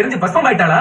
எரிஞ்சு பஸ்பம் ஆயிட்டாளா?